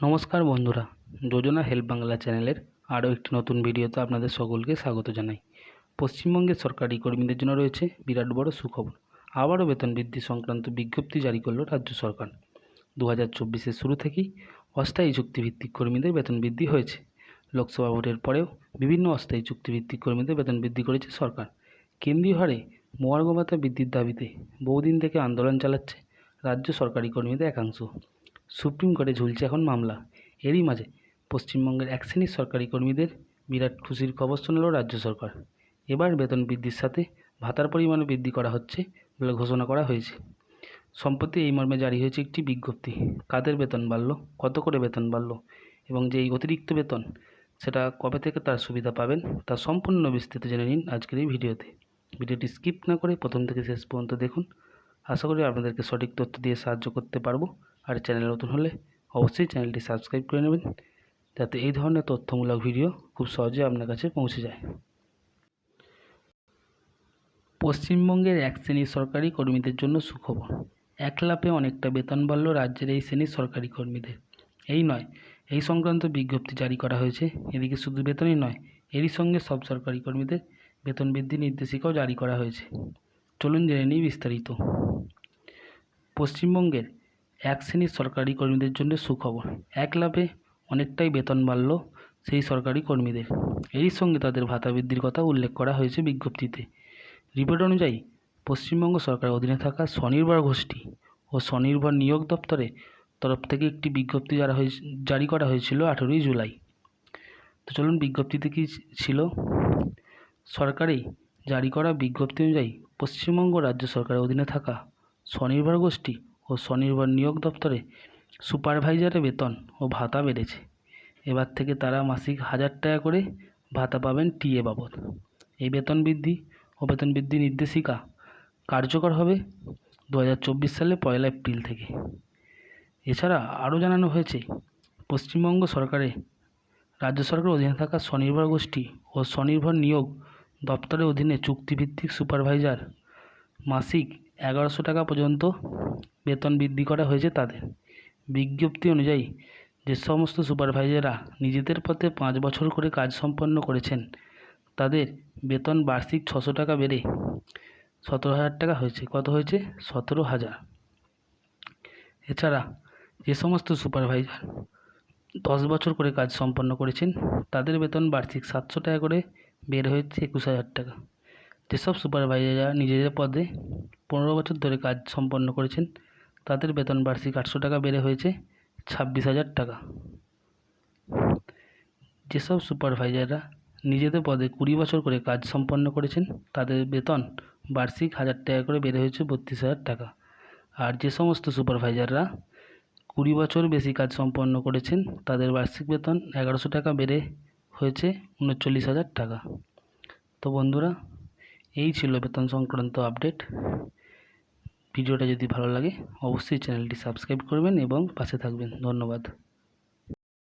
নমস্কার বন্ধুরা, যোজনা হেল্প বাংলা চ্যানেলের আরও একটি নতুন ভিডিওতে আপনাদের সকলকে স্বাগত জানাই। পশ্চিমবঙ্গের সরকারি কর্মীদের জন্য রয়েছে বিরাট বড় সুখবর। আবারও বেতন বৃদ্ধি সংক্রান্ত বিজ্ঞপ্তি জারি করল রাজ্য সরকার। দু হাজার চব্বিশের শুরু থেকেই অস্থায়ী চুক্তিভিত্তিক কর্মীদের বেতন বৃদ্ধি হয়েছে। লোকসভা ভোটের পরেও বিভিন্ন অস্থায়ী চুক্তিভিত্তিক কর্মীদের বেতন বৃদ্ধি করেছে সরকার। কেন্দ্রীয় হারে মহার্ঘ ভাতা বৃদ্ধির দাবিতে বহুদিন থেকে আন্দোলন চালাচ্ছে রাজ্য সরকারি কর্মীদের একাংশ। সুপ্রিম কোর্টে ঝুলছে এখন মামলা। এরই মাঝে পশ্চিমবঙ্গের এক শ্রেণির সরকারি কর্মীদের বিরাট খুশির খবর শোনাল রাজ্য সরকার। এবার বেতন বৃদ্ধির সাথে ভাতার পরিমাণও বৃদ্ধি করা হচ্ছে বলে ঘোষণা করা হয়েছে। সম্প্রতি এই মর্মে জারি হয়েছে একটি বিজ্ঞপ্তি। কাদের বেতন বাড়লো? কত করে বেতন বাড়লো? এবং যে এই অতিরিক্ত বেতন, সেটা কবে থেকে তার সুবিধা পাবেন, তা সম্পূর্ণ বিস্তৃত জেনে নিন আজকের এই ভিডিওতে। ভিডিওটি স্কিপ না করে প্রথম থেকে শেষ পর্যন্ত দেখুন। আশা করি আপনাদেরকে সঠিক তথ্য দিয়ে সাহায্য করতে পারব। আর চ্যানেল নতুন হলে অবশ্যই চ্যানেলটি সাবস্ক্রাইব করে নেবেন, যাতে এই ধরনের তথ্যমূলক ভিডিও খুব সহজে আপনার কাছে পৌঁছে যায়। পশ্চিমবঙ্গের এক শ্রেণির সরকারি কর্মীদের জন্য সুখবর। এক লাফে অনেকটা বেতন বাড়ল রাজ্যের এই শ্রেণির সরকারি কর্মীদের। এই নয়, এই সংক্রান্ত বিজ্ঞপ্তি জারি করা হয়েছে। এদিকে শুধু বেতনই নয়, এরই সঙ্গে সব সরকারি কর্মীদের বেতন বৃদ্ধি নির্দেশিকাও জারি করা হয়েছে। চলুন জেনে নিই বিস্তারিত। পশ্চিমবঙ্গের এক শ্রেণির সরকারি কর্মীদের জন্য সুখবর। এক লাভে অনেকটাই বেতন বাড়ল সেই সরকারি কর্মীদের। এরই সঙ্গে তাদের ভাতা বৃদ্ধির কথা উল্লেখ করা হয়েছে বিজ্ঞপ্তিতে। রিপোর্ট অনুযায়ী পশ্চিমবঙ্গ সরকারের অধীনে থাকা স্বনির্ভর গোষ্ঠী ও স্বনির্ভর নিয়োগ দপ্তরের তরফ থেকে একটি বিজ্ঞপ্তি জারি হয়ে জারি করা হয়েছিল আঠেরোই জুলাই। তো চলুন বিজ্ঞপ্তিতে কী ছিল? সরকারি জারি করা বিজ্ঞপ্তি অনুযায়ী পশ্চিমবঙ্গ রাজ্য সরকারের অধীনে থাকা স্বনির্ভর গোষ্ঠী ও স্বনির্ভর নিয়োগ দপ্তরে সুপারভাইজারের বেতন ও ভাতা বেড়েছে। এবার থেকে তারা মাসিক হাজার টাকা করে ভাতা পাবেন টিএ বাবদ। এই বেতন বৃদ্ধি ও বেতন বৃদ্ধি নির্দেশিকা কার্যকর হবে দু হাজার চব্বিশ সালে পয়লা এপ্রিল থেকে। এছাড়া আরও জানানো হয়েছে, পশ্চিমবঙ্গ সরকারে রাজ্য সরকারের অধীনে থাকা স্বনির্ভর গোষ্ঠী ও স্বনির্ভর নিয়োগ দপ্তরের অধীনে চুক্তিভিত্তিক সুপারভাইজার মাসিক এগারোশো টাকা পর্যন্ত বেতন বৃদ্ধি করা হয়েছে তাদের। বিজ্ঞপ্তি অনুযায়ী যে সমস্ত সুপারভাইজাররা নিজেদের পথে পাঁচ বছর করে কাজ সম্পন্ন করেছেন, তাদের বেতন বার্ষিক ছশো টাকা বেড়ে সতেরো হাজার টাকা হয়েছে। কত হয়েছে? সতেরো হাজার। এছাড়া যে সমস্ত সুপারভাইজার দশ বছর করে কাজ সম্পন্ন করেছেন, তাদের বেতন বার্ষিক সাতশো টাকা করে বের হয়েছে একুশ হাজার টাকা। যেসব সুপারভাইজাররা নিজেদের পদে পনেরো বছর ধরে কাজ সম্পন্ন করেছেন, তাদের বেতন বার্ষিক আটশো টাকা বেড়ে হয়েছে ছাব্বিশ হাজার টাকা। যেসব সুপারভাইজাররা নিজেদের পদে কুড়ি বছর করে কাজ সম্পন্ন করেছেন, তাদের বেতন বার্ষিক হাজার টাকা করে বেড়ে হয়েছে বত্রিশ হাজার টাকা। আর যে সমস্ত সুপারভাইজাররা কুড়ি বছর বেশি কাজ সম্পন্ন করেছেন, তাদের বার্ষিক বেতন এগারোশো টাকা বেড়ে হয়েছে উনচল্লিশ হাজার টাকা। তো বন্ধুরা, এই ছিল বেতন সংক্রান্ত আপডেট। ভিডিওটা যদি ভালো লাগে, অবশ্যই চ্যানেলটি সাবস্ক্রাইব করবেন এবং পাশে থাকবেন। ধন্যবাদ।